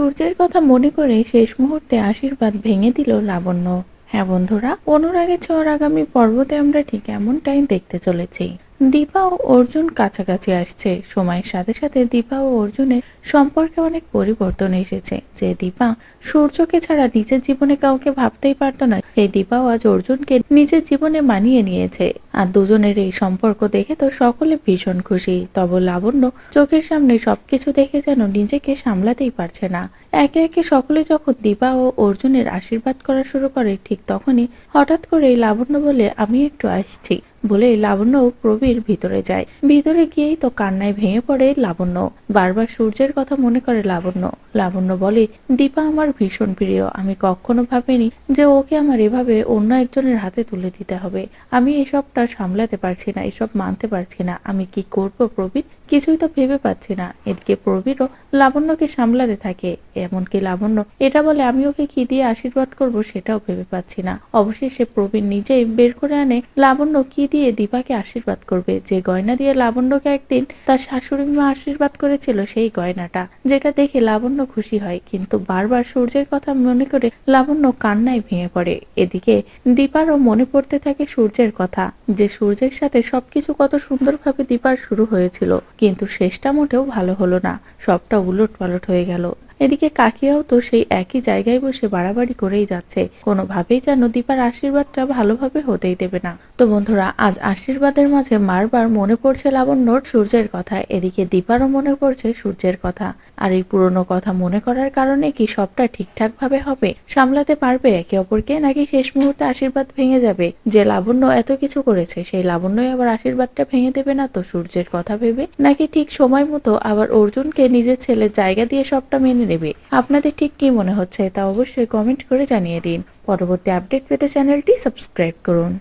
সূর্যের কথা মনে করে শেষ মুহূর্তে আশীর্বাদ ভেঙে দিল লাবণ্য। হ্যাঁ বন্ধুরা অনুরাগে ছোঁয়ার আগামী পর্বতে আমরা ঠিক এমনটাই দেখতে চলেছি। দীপা ও অর্জুন কাছাকাছি আসছে। সময়ের সাথে সাথে দীপা ও অর্জুনের সম্পর্কে অনেক পরিবর্তন এসেছে যে দীপা সূর্যকে ছাড়া নিজের জীবনে কাউকে ভাবতেই পারতো না। সেই দীপাও আজ অর্জুনকে নিজের জীবনে মানিয়ে নিয়েছে। আর দুজনের এই সম্পর্ক দেখে তো সকলে ভীষণ খুশি। তবে লাবণ্য চোখের সামনে সবকিছু দেখে যেন নিজেকে সামলাতেই পারছে না। একে একে সকলে যখন দীপা ও অর্জুনের আশীর্বাদ করা শুরু করে, ঠিক তখনই হঠাৎ করে লাবণ্য বলে, আমি একটু আসছি। বলে লাবণ্য প্রবীর ভিতরে যায়। ভিতরে গিয়েই তো কান্নায় ভেঙে পড়ে লাবণ্য। বারবার সূর্যের কথা মনে করে লাবণ্য। লাবণ্য বলে, দীপা আমার ভীষণ প্রিয়। আমি কখনো ভাবিনি যে ওকে আমার এভাবে অন্য একজনের হাতে তুলে দিতে হবে। আমি এসবটা সামলাতে পারছি না, এসব মানতে পারছি না। আমি কি করব প্রবীর? কিছুই তো ভেবে পাচ্ছি না। এদিকে প্রবীরও লাবণ্যকে সামলাতে থাকে। এমনকি লাবণ্য, এটা বলে আমি ওকে কি দিয়ে আশীর্বাদ করব সেটাও ভেবে পাচ্ছি না। অবশেষে প্রবীর নিজেই বের করে আনে। লাবণ্য কি দিয়ে দীপাকে আশীর্বাদ করবে। যে গয়না দিয়ে লাবণ্যকে একদিন তার শাশুড়ি মা আশীর্বাদ করেছিল, সেই গয়নাটা, যেটা দেখে লাবণ্য খুশি হয়। কিন্তু বারবার সূর্যের কথা মনে করে লাবণ্য কান্নায় ভেঙে পড়ে। এদিকে দীপারও মনে পড়তে থাকে সূর্যের কথা, যে সূর্যের সাথে সবকিছু কত সুন্দরভাবে দীপার শুরু হয়েছিল। কিন্তু শেষটা মোটেও ভালো হলো না। সবটা উলট পালট হয়ে গেল। এদিকে কাকিয়াও তো সেই একই জায়গায় বসে বাড়াবাড়ি করেই যাচ্ছে। কোনোভাবেই যেন দীপার আশীর্বাদটা ভালোভাবে হতেই দেবে না। তো বন্ধুরা, আজ আশীর্বাদের মাঝে বারবার মনে পড়ছে লাবণ্যর সূর্যের কথা, এদিকে দীপারও মনে পড়ছে সূর্যের কথা। আর এই পুরনো কথা মনে করার কারণে কি সবটা ঠিকঠাক ভাবে হবে? সামলাতে পারবে একে অপরকে, নাকি শেষ মুহূর্তে আশীর্বাদ ভেঙে যাবে? যে লাবণ্য এত কিছু করেছে, সেই লাবণ্যই আবার আশীর্বাদটা ভেঙে দেবে না তো সূর্যের কথা ভেবে? নাকি ঠিক সময় মতো আবার অর্জুনকে নিজের ছেলের জায়গা দিয়ে সবটা মেনে নেবে। আপনাদের ঠিক কি মনে হচ্ছে তা অবশ্যই কমেন্ট করে জানিয়ে দিন। পরবর্তী আপডেট পেতে চ্যানেলটি সাবস্ক্রাইব করুন।